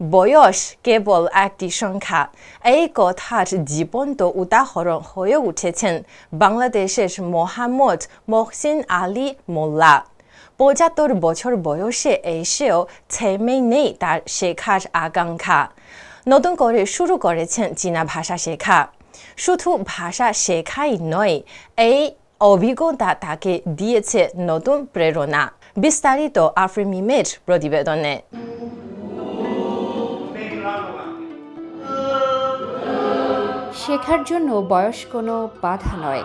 বয়স কেবল একটি সংখ্যা এই কথার জীবন্ত উদাহরণ হয়ে উঠেছেন বাংলাদেশের মোহাম্মদ মহসিন আলী মোল্লা পঁচাত্তর বছর বয়সে এসেও থেমে নেই তার শেখার আকাঙ্ক্ষা নতুন করে শুরু করেছেন চীনা ভাষা শেখা শুধু ভাষা শেখাই নয় এই অভিজ্ঞতা তাকে দিয়েছে নতুন প্রেরণা বিস্তারিত আফ্রিমিমের প্রতিবেদনে শেখার জন্য বয়স কোনো বাধা নয়।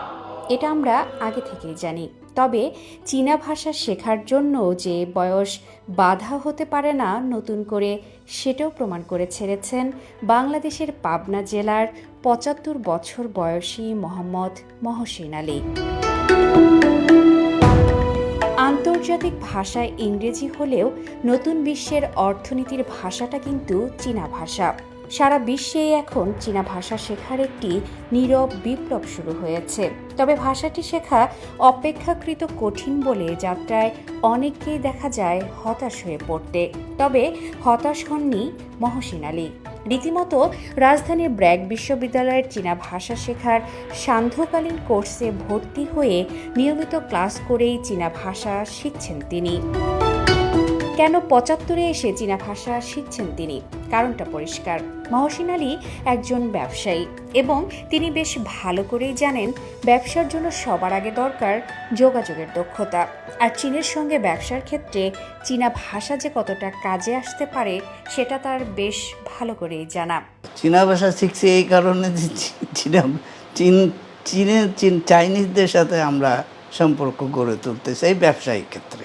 এটা আমরা আগে থেকেই জানি। তবে চীনা ভাষা শেখার জন্য যে বয়স বাধা হতে পারে না, নতুন করে সেটাও প্রমাণ করে ছেড়েছেন বাংলাদেশের পাবনা জেলার পঁচাত্তর বছর বয়সী মোহাম্মদ মহসিন আলী। আন্তর্জাতিক ভাষায় ইংরেজি হলেও নতুন বিশ্বের অর্থনীতির ভাষাটা কিন্তু চীনা ভাষা। সারা বিশ্বে এখন চীনা ভাষা শেখার একটি নীরব বিপ্লব শুরু হয়েছে। তবে ভাষাটি শেখা অপেক্ষাকৃত কঠিন বলে যাত্রায় অনেককেই দেখা যায় হতাশ হয়ে পড়তে। তবে হতাশ হননি মহসিন আলী। রীতিমতো রাজধানীর ব্র্যাক বিশ্ববিদ্যালয়ের চীনা ভাষা শেখার সান্ধ্যকালীন কোর্সে ভর্তি হয়ে নিয়মিত ক্লাস করেই চীনা ভাষা শিখছেন তিনি। কেন পঁচাত্তরে এসে চীনা ভাষা শিখছেন তিনি? কারণটা পরিষ্কার। মহসিন আলী একজন ব্যবসায়ী এবং তিনি বেশ ভালো করেই জানেন ব্যবসার জন্য সবার আগে দরকার যোগাযোগের দক্ষতা। আর চীনের সঙ্গে ব্যবসার ক্ষেত্রে চীনা ভাষা যে কতটা কাজে আসতে পারে সেটা তার বেশ ভালো করেই জানা। চীনা ভাষা শিখছি এই কারণে চীন চীনের চীন, চাইনিজদের সাথে আমরা সম্পর্ক গড়ে তুলতে চাই ব্যবসায়িক ক্ষেত্রে।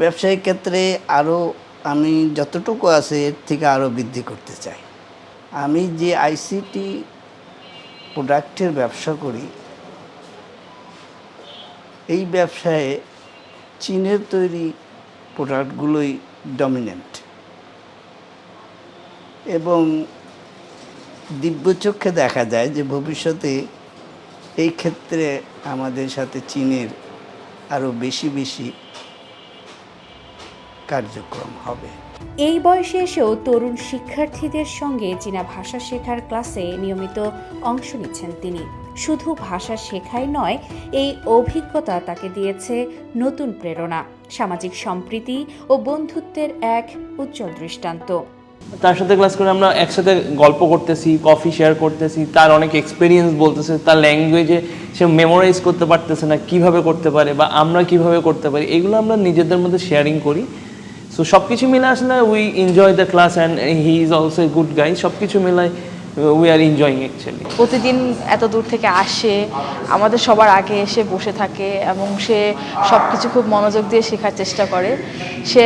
ব্যবসায়িক ক্ষেত্রে আরও আমি যতটুকু আছে এর থেকে আরও বৃদ্ধি করতে চাই। আমি যে আইসিটি প্রোডাক্টের ব্যবসা করি, এই ব্যবসায় চীনের তৈরি প্রোডাক্টগুলোই ডমিনেন্ট এবং দিব্যচক্ষে দেখা যায় যে ভবিষ্যতে এই ক্ষেত্রে আমাদের সাথে চীনের আরও বেশি বেশি কার্যক্রম হবে। এই বয়সে এসেও তরুণ শিক্ষার্থীদের সঙ্গে চীনা ভাষা শেখার ক্লাসে নিয়মিত অংশ নিচ্ছেন তিনি। শুধু ভাষা শেখাই নয় এই অভিজ্ঞতা তাকে দিয়েছে নতুন প্রেরণা সামাজিক সম্প্রীতি ও বন্ধুত্বের এক উজ্জ্বল দৃষ্টান্ত। তার সাথে ক্লাস করে আমরা একসাথে গল্প করতেছি কফি শেয়ার করতেছি তার অনেক এক্সপিরিয়েন্স বলতেছে তার ল্যাঙ্গুয়েজে সে মেমোরাইজ করতে পারতেছে না কীভাবে করতে পারে বা আমরা কীভাবে করতে পারি এগুলো আমরা নিজেদের মধ্যে শেয়ারিং করি। সো সব কিছু মিলে আসলে we enjoy the class and he is also a good guy সব কিছু মিলায় উই আর এনজয়িং অ্যাকচুয়ালি প্রতিদিন এত দূর থেকে আসে, আমাদের সবার আগে এসে বসে থাকে এবং সে সব কিছু খুব মনোযোগ দিয়ে শেখার চেষ্টা করে। সে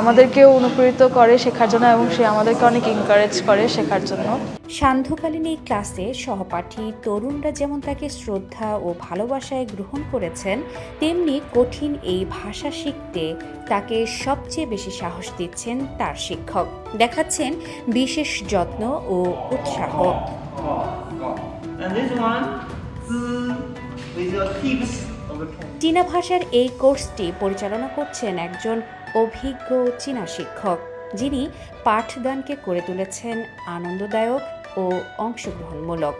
আমাদেরকেও অনুপ্রেরিত করে শেখার জন্য এবং সে আমাদেরকে অনেক এনকারেজ করে শেখার জন্য। সান্ধ্যকালীন এই ক্লাসে সহপাঠী তরুণরা যেমন তাকে শ্রদ্ধা ও ভালোবাসায় গ্রহণ করেছেন তেমনি কঠিন এই ভাষা শিখতে তাকে সবচেয়ে বেশি সাহস দিচ্ছেন তার শিক্ষক দেখাচ্ছেন বিশেষ যত্ন ও উৎসাহ. চীনা ভাষার এই কোর্সটি পরিচালনা করছেন একজন অভিজ্ঞ চীনা শিক্ষক যিনি পাঠদানকে করে তুলেছেন আনন্দদায়ক ও অংশগ্রহণমূলক।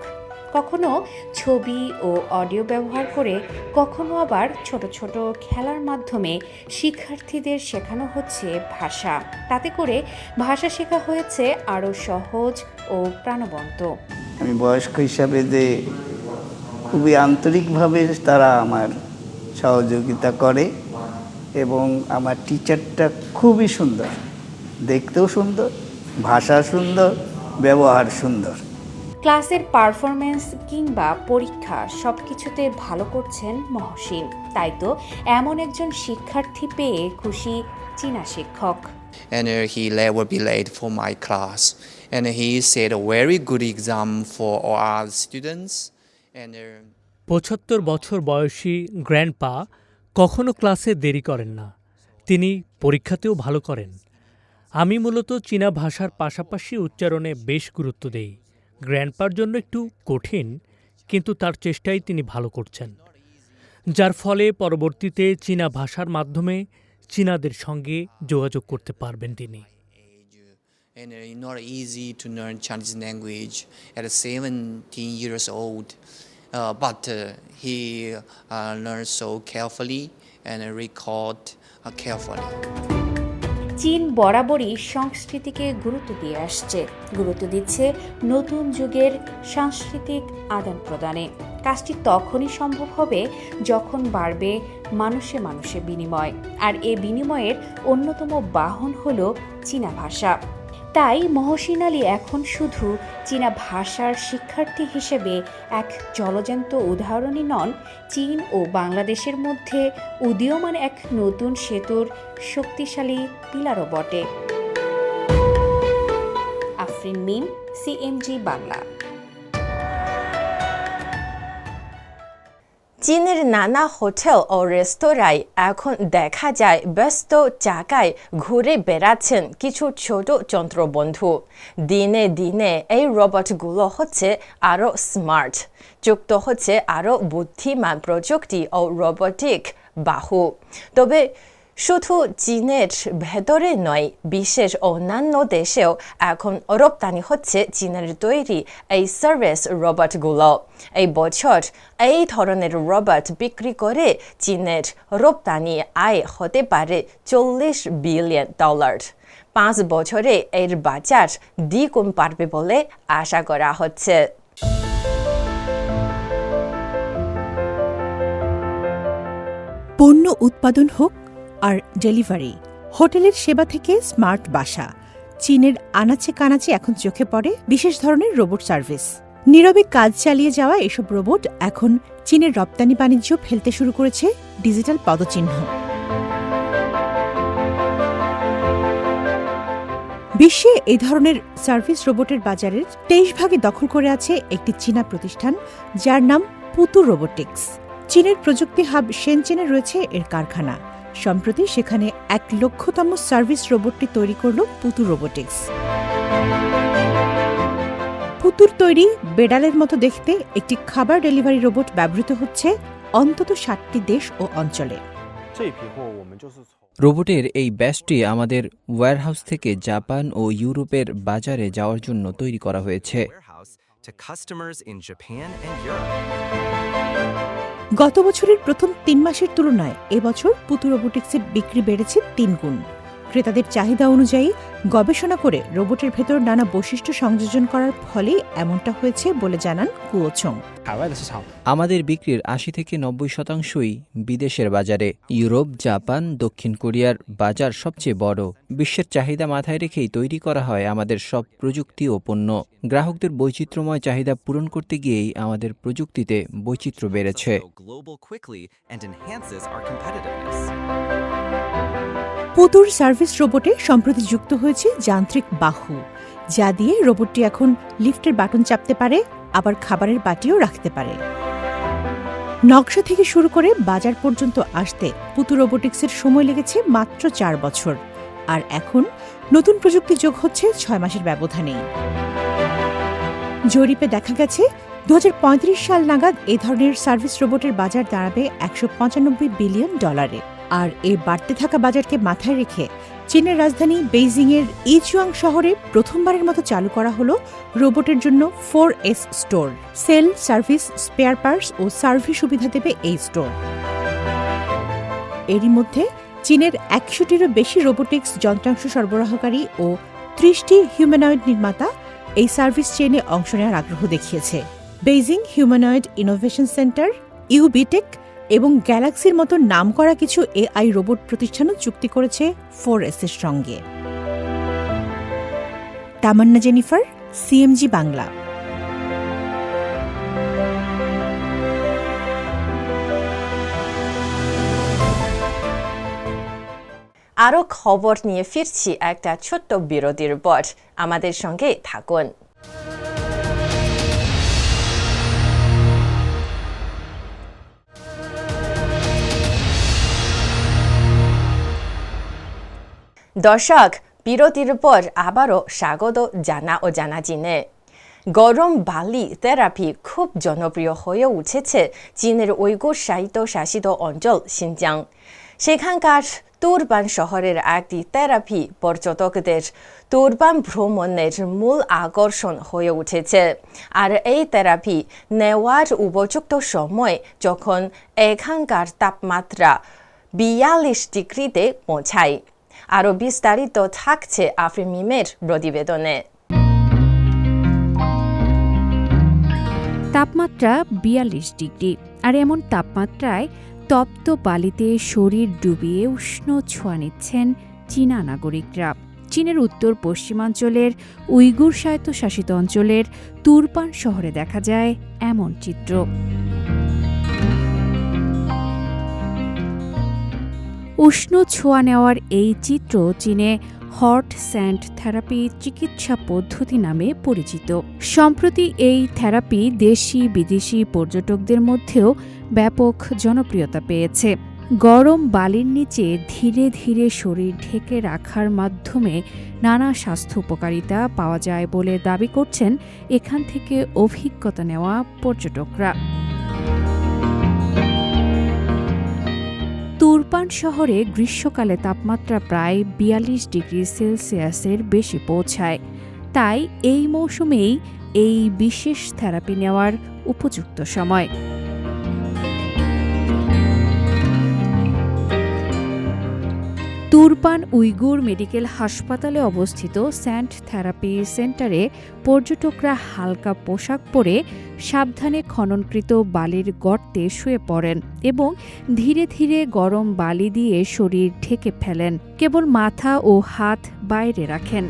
কখনো ছবি ও অডিও ব্যবহার করে, কখনো আবার ছোট ছোট খেলার মাধ্যমে শিক্ষার্থীদের শেখানো হচ্ছে ভাষা। তাতে করে ভাষা শেখা হয়েছে আরও সহজ ও প্রাণবন্ত। আমি বয়স্ক হিসাবে যে খুবই আন্তরিকভাবে তারা আমার সহযোগিতা করে এবং আমার টিচারটা খুবই সুন্দর। দেখতেও সুন্দর, ভাষা সুন্দর ব্যবহার সুন্দর। ক্লাসের পারফরমেন্স কিংবা পরীক্ষা সব কিছুতে ভালো করছেন মহসিন। তাই তো এমন একজন শিক্ষার্থী পেয়ে খুশি চীনা শিক্ষক। And uh, he never be late for my class. And he set a very good exam for all our students. And uh, পঁচাত্তর বছর বয়সী গ্র্যান্ডপা কখনো ক্লাসে দেরি করেন না। তিনি পরীক্ষাতেও ভালো করেন। আমি মূলত চীনা ভাষার পাশাপাশি উচ্চারণে বেশ গুরুত্ব দেই। গ্র্যান্ডপার জন্য একটু কঠিন, কিন্তু তার চেষ্টাই তিনি ভালো করছেন। যার ফলে পরবর্তীতে চীনা ভাষার মাধ্যমে চীনাদের সঙ্গে যোগাযোগ করতে পারবেন তিনি। Carefully. চীন বরাবরই সংস্কৃতিকে গুরুত্ব দিয়ে আসছে। গুরুত্ব দিচ্ছে নতুন যুগের সাংস্কৃতিক আদান প্রদানে। কাজটি তখনই সম্ভব হবে যখন বাড়বে মানুষে মানুষে বিনিময়। আর এ বিনিময়ের অন্যতম বাহন হল চীনা ভাষা। তাই মহসিন আলী এখন শুধু চীনা ভাষার শিক্ষার্থী হিসেবে এক জলজান্ত উদাহরণই নন, চীন ও বাংলাদেশের মধ্যে উদীয়মান এক নতুন সেতুর শক্তিশালী পিলারও বটে। আফরিন মিম, সিএমজি বাংলা। চীনের নানা হোটেল ও রেস্তোরাঁয় এখন দেখা যায় ব্যস্ত চাকায় ঘুরে বেড়াচ্ছেন কিছু ছোট যন্ত্রবন্ধু। দিনে দিনে এই রোবটগুলো হচ্ছে আরও স্মার্ট, যুক্ত হচ্ছে আরও বুদ্ধিমান প্রযুক্তি ও রোবটিক বাহু। তবে শুধু চীনের ভেতরে নয়, বিশ্বের অন্যান্য দেশেও এখন রপ্তানি হচ্ছে চীনের তৈরি এই সার্ভিস রোবটগুলো। এই বছর এই ধরনের রোবট বিক্রি করে চীনের রপ্তানি আয় হতে পারে চল্লিশ বিলিয়ন ডলার। পাঁচ বছরে এর বাজার দ্বিগুণ পারবে বলে আশা করা হচ্ছে। পণ্য উৎপাদন হোক আর ডেলিভারি। হোটেলের সেবা থেকে স্মার্ট বাসা। চীনের আনাচে কানাচে এখন চোখে পড়ে বিশেষ ধরনের রোবট সার্ভিস। নীরবে কাজ চালিয়ে যাওয়া এসব রোবট এখন চীনের রপ্তানি বাণিজ্য ফেলতে শুরু করেছে ডিজিটাল পদচিহ্ন। বিশ্বে এই ধরনের সার্ভিস রোবটের বাজারের তেইশ ভাগে দখল করে আছে একটি চীনা প্রতিষ্ঠান, যার নাম পুতু রোবোটিক্স। চীনের প্রযুক্তি হাব সেনচেনে রয়েছে এর কারখানা। সম্প্রতি সেখানে এক লক্ষতম সার্ভিস রোবটটি তৈরি করল পুতু রোবোটিক্স। পুতুর তৈরি বেড়ালের মতো দেখতে একটি খাবার ডেলিভারি রোবট ব্যবহৃত হচ্ছে অন্তত ষাটটি দেশ ও অঞ্চলে। রোবটের এই ব্যাচটি আমাদের ওয়ারহাউস থেকে জাপান ও ইউরোপের বাজারে যাওয়ার জন্য তৈরি করা হয়েছে। গত বছরের প্রথম তিন মাসের তুলনায় এবছর পুতু রোবোটিক্সের বিক্রি বেড়েছে তিন গুণ। ক্রেতাদের চাহিদা অনুযায়ী গবেষণা করে রোবটের ভেতর নানা বৈশিষ্ট্য সংযোজন করার ফলেই এমনটা হয়েছে বলে জানান কুয়োচং। আমাদের বিক্রির আশি থেকে নব্বই শতাংশই বিদেশের বাজারে। ইউরোপ জাপান দক্ষিণ কোরিয়ার বাজার সবচেয়ে বড়। বিশ্বের চাহিদা মাথায় রেখেই তৈরি করা হয় আমাদের সব প্রযুক্তি ও পণ্য। গ্রাহকদের বৈচিত্র্যময় চাহিদা পূরণ করতে গিয়েই আমাদের প্রযুক্তিতে বৈচিত্র্য বেড়েছে। পুতুর সার্ভিস রোবটে সম্প্রতি যুক্ত হয়েছে যান্ত্রিক বাহু, যা দিয়ে রোবটটি এখন লিফটের বাটন চাপতে পারে, আবার খাবারের বাটিও রাখতে পারে। নকশা থেকে শুরু করে বাজার পর্যন্ত আসতে পুতু রোবোটিক্সের সময় লেগেছে মাত্র চার বছর, আর এখন নতুন প্রযুক্তি যোগ হচ্ছে ছয় মাসের ব্যবধানেই। জরিপে দেখা গেছে দু হাজার পঁয়ত্রিশ সাল নাগাদ এ ধরনের সার্ভিস রোবটের বাজার দাঁড়াবে একশো পঁচানব্বই বিলিয়ন ডলারে, আর এ বাড়তে থাকা বাজারকে মাথায় রেখে চীনের রাজধানী বেইজিংয়ের ইচুয়াং শহরে প্রথমবারের মতো চালু করা হলো রোবটের জন্য four S store. Sale, service, spare parts ও সার্ভিস সুবিধা দেবে এই স্টোর। এরই মধ্যে চীনের একশোটিরও বেশি রোবোটিক্স যন্ত্রাংশ সরবরাহকারী ও ত্রিশটি হিউম্যানয়েড নির্মাতা এই সার্ভিস চেইনে অংশ নেওয়ার আগ্রহ দেখিয়েছে। বেইজিং হিউম্যানয়েড ইনোভেশন সেন্টার, ইউবিটেক এবং গ্যালাক্সির মতো নাম করা কিছু এআই রোবট প্রতিষ্ঠানও চুক্তি করেছে ফোর এসের সঙ্গে। Tamanna Jennifer, CMG Bangla. আরও খবর নিয়ে ফিরছি একটা ছোট্ট বিরতির পর। আমাদের সঙ্গে থাকুন। দর্শক, বিরতির পর আবারও স্বাগত জানা ও জানা চিনে গরম বালি থেরাপি খুব জনপ্রিয় হয়ে উঠেছে চীনের উইগুর সাহিত্য শাসিত অঞ্চল সিনজাং। সেখানকার তুরবান শহরের একটি থেরাপি পর্যটকদের তুরবান ভ্রমণের মূল আকর্ষণ হয়ে উঠেছে। আর এই থেরাপি নেওয়ার উপযুক্ত সময় যখন এখানকার তাপমাত্রা বিয়াল্লিশ ডিগ্রিতে পৌঁছায়। আরও বিস্তারিত থাকছে আফরিমিমের প্রতিবেদনে। তাপমাত্রা বিয়াল্লিশ ডিগ্রি, আর এমন তাপমাত্রায় তপ্ত বালিতে শরীর ডুবিয়ে উষ্ণ ছোঁয়া নিচ্ছেন চীনা নাগরিকরা। চীনের উত্তর পশ্চিমাঞ্চলের উইগুর স্বায়ত্তশাসিত অঞ্চলের তুরপান শহরে দেখা যায় এমন চিত্র। উষ্ণ ছোঁয়া নেওয়ার এই চিত্র চীনে হট স্যান্ড থেরাপি চিকিৎসা পদ্ধতি নামে পরিচিত। সম্প্রতি এই থেরাপি দেশি, বিদেশি পর্যটকদের মধ্যেও ব্যাপক জনপ্রিয়তা পেয়েছে। গরম বালির নিচে ধীরে ধীরে শরীর ঢেকে রাখার মাধ্যমে নানা স্বাস্থ্য উপকারিতা পাওয়া যায় বলে দাবি করছেন এখান থেকে অভিজ্ঞতা নেওয়া পর্যটকরা। তুরপান শহরে গ্রীষ্মকালে তাপমাত্রা প্রায় বিয়াল্লিশ ডিগ্রি সেলসিয়াসের বেশি পৌঁছায়। তাই এই মৌসুমেই এই বিশেষ থেরাপি নেওয়ার উপযুক্ত সময়। তুরপান উইগুর মেডিকেল হাসপাতালে অবস্থিত স্যান্ট থেরাপি সেন্টারে পর্যটকরা হালকা পোশাক পরে সাবধানে খননকৃত বালির গর্তে শুয়ে পড়েন এবং ধীরে ধীরে গরম বালি দিয়ে শরীর ঢেকে ফেলেন। কেবল মাথা ও হাত বাইরে রাখেন।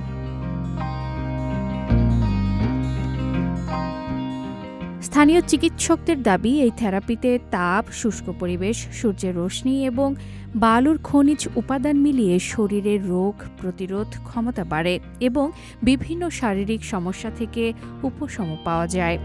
স্থানীয় চিকিৎসকদের দাবি, এই থেরাপিতে তাপ, শুষ্ক পরিবেশ, সূর্যের রোশনি এবং বালুর খনিজ উপাদান মিলিয়ে শরীরের রোগ প্রতিরোধ ক্ষমতা বাড়ে এবং বিভিন্ন শারীরিক সমস্যা থেকে উপশম পাওয়া যায়।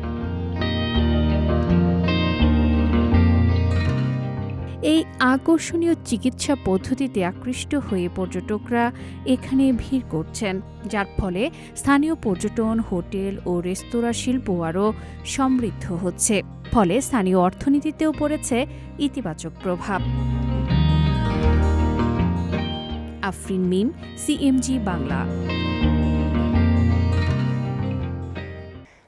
এই আকর্ষণীয় চিকিৎসা পদ্ধতিতে আকৃষ্ট হয়ে পর্যটকরা এখানে ভিড় করছেন, যার ফলে স্থানীয় পর্যটন, হোটেল ও রেস্তোরাঁ শিল্প আরও সমৃদ্ধ হচ্ছে। ফলে স্থানীয় অর্থনীতিতেও পড়েছে ইতিবাচক প্রভাব। আফরিন মিম, সিএমজি বাংলা।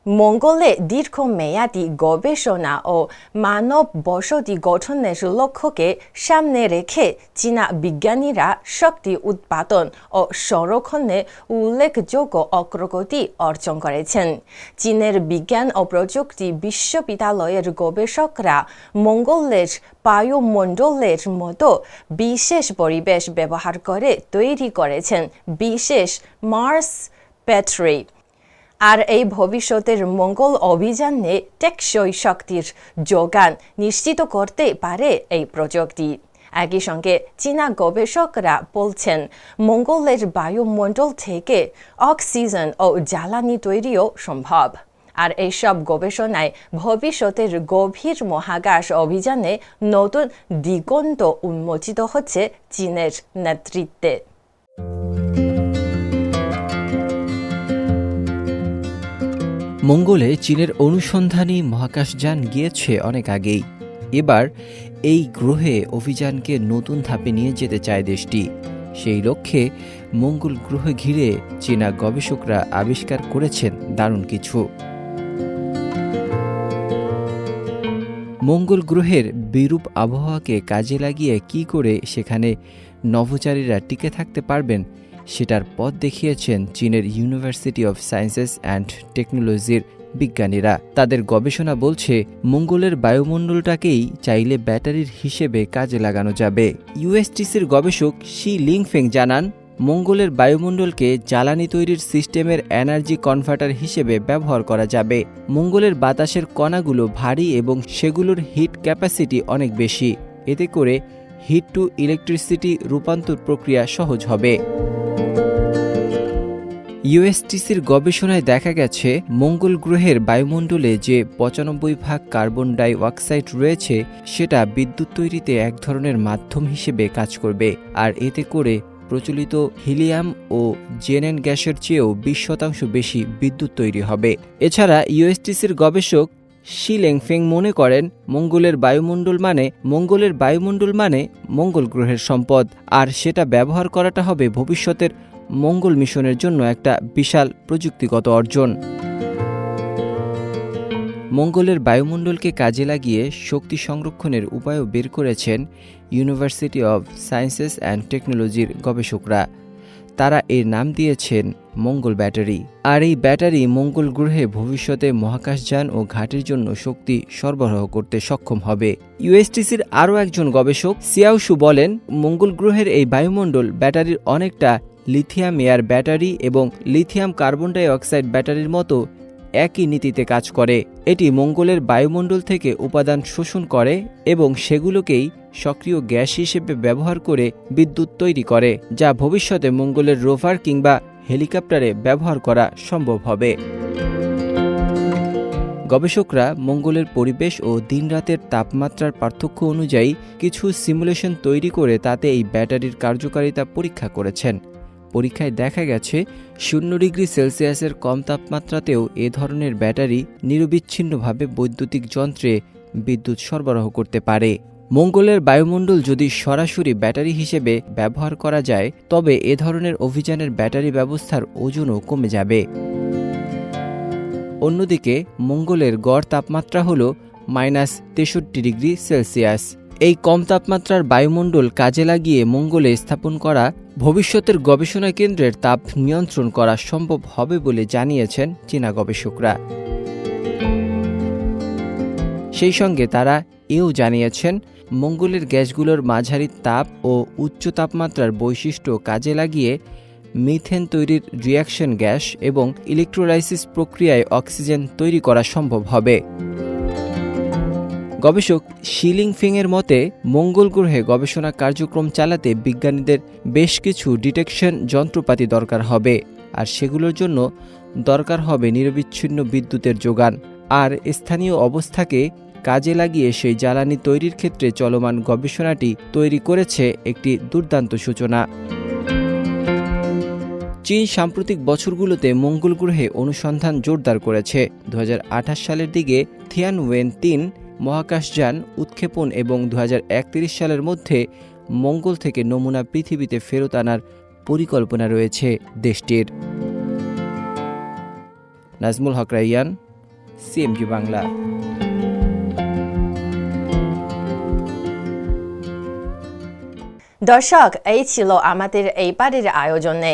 মঙ্গলে দীর্ঘমেয়াদী গবেষণা ও মানব বসতি গঠনের লক্ষ্যকে সামনে রেখে চীনা বিজ্ঞানীরা শক্তি উৎপাদন ও সংরক্ষণে উল্লেখযোগ্য অগ্রগতি অর্জন করেছেন। চীনের বিজ্ঞান ও প্রযুক্তি বিশ্ববিদ্যালয়ের গবেষকরা মঙ্গলের বায়ুমণ্ডলের মতো বিশেষ পরিবেশ ব্যবহার করে তৈরি করেছেন, বিশেষ মার্স ব্যাটারি আর এই ভবিষ্যতের মঙ্গল অভিযানে টেকসই শক্তির যোগান নিশ্চিত করতে পারে এই প্রযুক্তি। একই সঙ্গে চীনা গবেষকরা বলছেন, মঙ্গলের বায়ুমণ্ডল থেকে অক্সিজেন ও জ্বালানি তৈরিও সম্ভব। আর এইসব গবেষণায় ভবিষ্যতের গভীর মহাকাশ অভিযানে নতুন দিগন্ত উন্মোচিত হচ্ছে চীনের নেতৃত্বে। মঙ্গলে চীনের অনুসন্ধানী মহাকাশযান গিয়েছে অনেক আগেই। এবার এই গ্রহে অভিযানকে নতুন ধাপে নিয়ে যেতে চায় দেশটি। সেই লক্ষ্যে মঙ্গল গ্রহ ঘিরে চীনা গবেষকরা আবিষ্কার করেছেন দারুণ কিছু। মঙ্গল গ্রহের বিরূপ আবহাওয়াকে কাজে লাগিয়ে কি করে সেখানে নভোচারীরা টিকে থাকতে পারবেন সেটার পথ দেখিয়েছেন চীনের ইউনিভার্সিটি অফ সায়েন্সেস অ্যান্ড টেকনোলজির বিজ্ঞানীরা। তাদের গবেষণা বলছে, মঙ্গলের বায়ুমণ্ডলটাকেই চাইলে ব্যাটারির হিসেবে কাজে লাগানো যাবে। ইউএসটিসির গবেষক শি লিংফেং জানান, মঙ্গলের বায়ুমণ্ডলকে জ্বালানি তৈরির সিস্টেমের এনার্জি কনভার্টার হিসেবে ব্যবহার করা যাবে। মঙ্গলের বাতাসের কণাগুলো ভারী এবং সেগুলোর হিট ক্যাপাসিটি অনেক বেশি। এতে করে হিট টু ইলেকট্রিসিটি রূপান্তর প্রক্রিয়া সহজ হবে। ইউএসটিসির গবেষণায় দেখা গেছে, মঙ্গল গ্রহের বায়ুমণ্ডলে যে পঁচানব্বই ভাগ কার্বন ডাই অক্সাইড রয়েছে, সেটা বিদ্যুৎ তৈরিতে এক ধরনের মাধ্যম হিসেবে কাজ করবে। আর এতে করে প্রচলিত হিলিয়াম ও জেনেন গ্যাসের চেয়েও বিশ শতাংশ বেশি বিদ্যুৎ তৈরি হবে। এছাড়া ইউএসটিসির গবেষক শি লেংফেং মনে করেন, মঙ্গলের বায়ুমণ্ডল মানে মঙ্গলের বায়ুমণ্ডল মানে মঙ্গল গ্রহের সম্পদ, আর সেটা ব্যবহার করাটা হবে ভবিষ্যতের মঙ্গল মিশনের জন্য একটা বিশাল প্রযুক্তিগত অর্জন। মঙ্গলের বায়ুমণ্ডলকে কাজে লাগিয়ে শক্তি সংরক্ষণের উপায়ও বের করেছেন ইউনিভার্সিটি অব সায়েন্সেস অ্যান্ড টেকনোলজির গবেষকরা। তারা এর নাম দিয়েছেন মঙ্গল ব্যাটারি। আর এই ব্যাটারি মঙ্গল গ্রহে ভবিষ্যতে মহাকাশযান ও ঘাটের জন্য শক্তি সরবরাহ করতে সক্ষম হবে। ইউএসটিসির আরও একজন গবেষক সিয়াউসু বলেন, মঙ্গল গ্রহের এই বায়ুমণ্ডল ব্যাটারির অনেকটা লিথিয়াম এয়ার ব্যাটারি এবং লিথিয়াম কার্বন ডাই অক্সাইড ব্যাটারির মতো একই নীতিতে কাজ করে। এটি মঙ্গলের বায়ুমণ্ডল থেকে উপাদান শোষণ করে এবং সেগুলোকেই সক্রিয় গ্যাস হিসেবে ব্যবহার করে বিদ্যুৎ তৈরি করে, যা ভবিষ্যতে মঙ্গলের রোভার কিংবা হেলিকপ্টারে ব্যবহার করা সম্ভব হবে। গবেষকরা মঙ্গলের পরিবেশ ও দিনরাতের তাপমাত্রার পার্থক্য অনুযায়ী কিছু সিমুলেশন তৈরি করে তাতে এই ব্যাটারির কার্যকারিতা পরীক্ষা করেছেন। পরীক্ষায় দেখা গেছে, শূন্য ডিগ্রি সেলসিয়াসের কম তাপমাত্রাতেও এ ধরনের ব্যাটারি নিরবিচ্ছিন্নভাবে বৈদ্যুতিক যন্ত্রে বিদ্যুৎ সরবরাহ করতে পারে। মঙ্গলের বায়ুমণ্ডল যদি সরাসরি ব্যাটারি হিসেবে ব্যবহার করা যায়, তবে এ ধরনের অভিযানের ব্যাটারি ব্যবস্থার ওজনও কমে যাবে। অন্যদিকে, মঙ্গলের গড় তাপমাত্রা হল মাইনাস তেষট্টি ডিগ্রি সেলসিয়াস। এই কম তাপমাত্রার বায়ুমণ্ডল কাজে লাগিয়ে মঙ্গলে স্থাপন করা ভবিষ্যতের গবেষণা কেন্দ্রের তাপ নিয়ন্ত্রণ করা সম্ভব হবে বলে জানিয়েছেন চীনা গবেষকরা। সেই সঙ্গে তারা এও জানিয়েছেন, মঙ্গলের গ্যাসগুলোর মাঝারি তাপ ও উচ্চ তাপমাত্রার বৈশিষ্ট্য কাজে লাগিয়ে মিথেন তৈরির রিয়াকশন গ্যাস এবং ইলেকট্রোলাইসিস প্রক্রিয়ায় অক্সিজেন তৈরি করা সম্ভব হবে। গবেষক শিলিং ফিংয়ের মতে, মঙ্গল গ্রহে গবেষণা কার্যক্রম চালাতে বিজ্ঞানীদের বেশ কিছু ডিটেকশন যন্ত্রপাতি দরকার হবে, আর সেগুলোর জন্য দরকার হবে নিরবিচ্ছিন্ন বিদ্যুতের যোগান। আর স্থানীয় অবস্থাকে কাজে লাগিয়ে সেই জ্বালানি তৈরির ক্ষেত্রে চলমান গবেষণাটি তৈরি করেছে একটি দুর্দান্ত সূচনা। চীন সাম্প্রতিক বছরগুলোতে মঙ্গল গ্রহে অনুসন্ধান জোরদার করেছে। দু হাজার আঠাশ সালের দিকে থিয়ান ওয়েন তিন মহাকাশযান উৎক্ষেপণ এবং দু সালের মধ্যে মঙ্গল থেকে নমুনা পৃথিবীতে ফেরত আনার পরিকল্পনা রয়েছে দেশটির। নাজমুল হক রাইয়ান সিএমজি বাংলা। দর্শক, এই ছিল আমাদের এইবারের আয়োজনে।